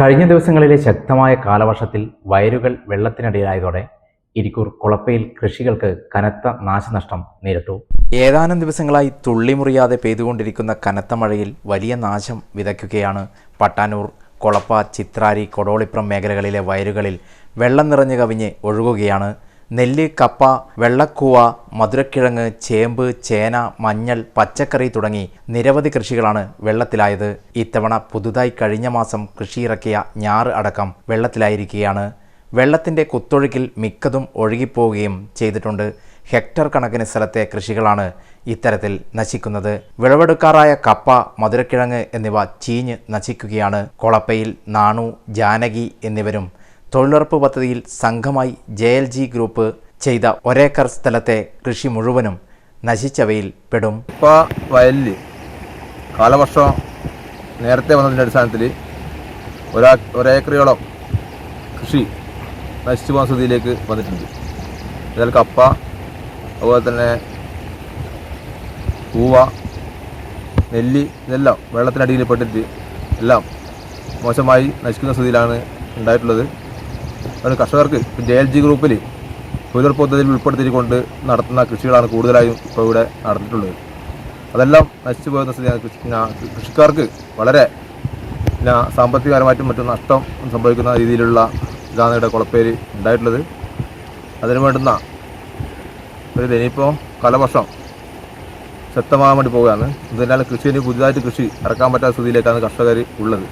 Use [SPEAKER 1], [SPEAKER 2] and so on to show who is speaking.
[SPEAKER 1] കഴിഞ്ഞ ദിവസങ്ങളിലെ ശക്തമായ കാലവർഷത്തിൽ വയലുകൾ വെള്ളത്തിനടിയിലായതോടെ ഇരിക്കൂർ കുളപ്പയിൽ കൃഷികൾക്ക് കനത്ത നാശനഷ്ടം നേരിട്ടു. ഏതാനും ദിവസങ്ങളായി തുള്ളിമുറിയാതെ പെയ്തുകൊണ്ടിരിക്കുന്ന കനത്ത മഴയിൽ വലിയ നാശം വിതയ്ക്കുകയാണ് പട്ടാനൂർ കൊളപ്പ ചിത്രാരി കൊടോളിപ്രം മേഖലകളിലെ വയലുകളിൽ വെള്ളം നിറഞ്ഞു കവിഞ്ഞ് ഒഴുകുകയാണ് നെല്ല് കപ്പ വെള്ളക്കൂവ മധുരക്കിഴങ്ങ് ചേമ്പ് ചേന മഞ്ഞൾ പച്ചക്കറി തുടങ്ങി നിരവധി കൃഷികളാണ് വെള്ളത്തിലായത്. ഇത്തവണ പുതുതായി കഴിഞ്ഞ മാസം കൃഷിയിറക്കിയ ഞാറ് അടക്കം വെള്ളത്തിലായിരിക്കുകയാണ്. വെള്ളത്തിന്റെ കുത്തൊഴുക്കിൽ മിക്കതും ഒഴുകിപ്പോവുകയും ചെയ്തിട്ടുണ്ട്. ഹെക്ടർ കണക്കിന് സ്ഥലത്തെ കൃഷികളാണ് ഇത്തരത്തിൽ നശിക്കുന്നത്. വിളവെടുക്കാറായ കപ്പ മധുരക്കിഴങ്ങ് എന്നിവ ചീഞ്ഞ് നശിക്കുകയാണ്. കൊളപ്പയിൽ നാണു ജാനകി എന്നിവരും തൊഴിലുറപ്പ് പദ്ധതിയിൽ സംഘമായി ജെ എൽ ജി ഗ്രൂപ്പ് ചെയ്ത ഒരേക്കർ സ്ഥലത്തെ കൃഷി മുഴുവനും നശിച്ചവയിൽ പെടും.
[SPEAKER 2] ഇപ്പോൾ വയലിൽ കാലവർഷം നേരത്തെ വന്നതിന്റെ അടിസ്ഥാനത്തിൽ ഒരാ ഒരേക്കറിയോളം കൃഷി നശിച്ചു പോകുന്ന സ്ഥിതിയിലേക്ക് വന്നിട്ടുണ്ട്. ഇതിൽ കപ്പ അതുപോലെ തന്നെ പൂവ നെല്ല് ഇതെല്ലാം വെള്ളത്തിനടിയിൽ പെട്ടിട്ട് എല്ലാം മോശമായി നശിക്കുന്ന സ്ഥിതിയിലാണ് ഉണ്ടായിട്ടുള്ളത്. അതുകൊണ്ട് കർഷകർക്ക് ജെ എൽ ജി ഗ്രൂപ്പിൽ തൊഴിലുറപ്പ് പദ്ധതിയിൽ ഉൾപ്പെടുത്തിക്കൊണ്ട് നടത്തുന്ന കൃഷികളാണ് കൂടുതലായും ഇപ്പോൾ ഇവിടെ നടന്നിട്ടുള്ളത്. അതെല്ലാം നശിച്ചു പോകുന്ന കൃഷി കൃഷിക്കാർക്ക് വളരെ സാമ്പത്തികപരമായിട്ടും മറ്റും നഷ്ടം സംഭവിക്കുന്ന രീതിയിലുള്ള ഇതാണ് ഇവിടെ കുളപ്പേര് ഉണ്ടായിട്ടുള്ളത്. അതിന് വേണ്ടുന്ന ഒരു ഇനിയിപ്പോൾ കാലവർഷം ശക്തമാകാൻ വേണ്ടി പോവുകയാണ്. ഇതിനാൽ കൃഷി ഇനി പുതുതായിട്ട് കൃഷി ഇറക്കാൻ പറ്റാത്ത സ്ഥിതിയിലേക്കാണ് കർഷകർ ഉള്ളത്.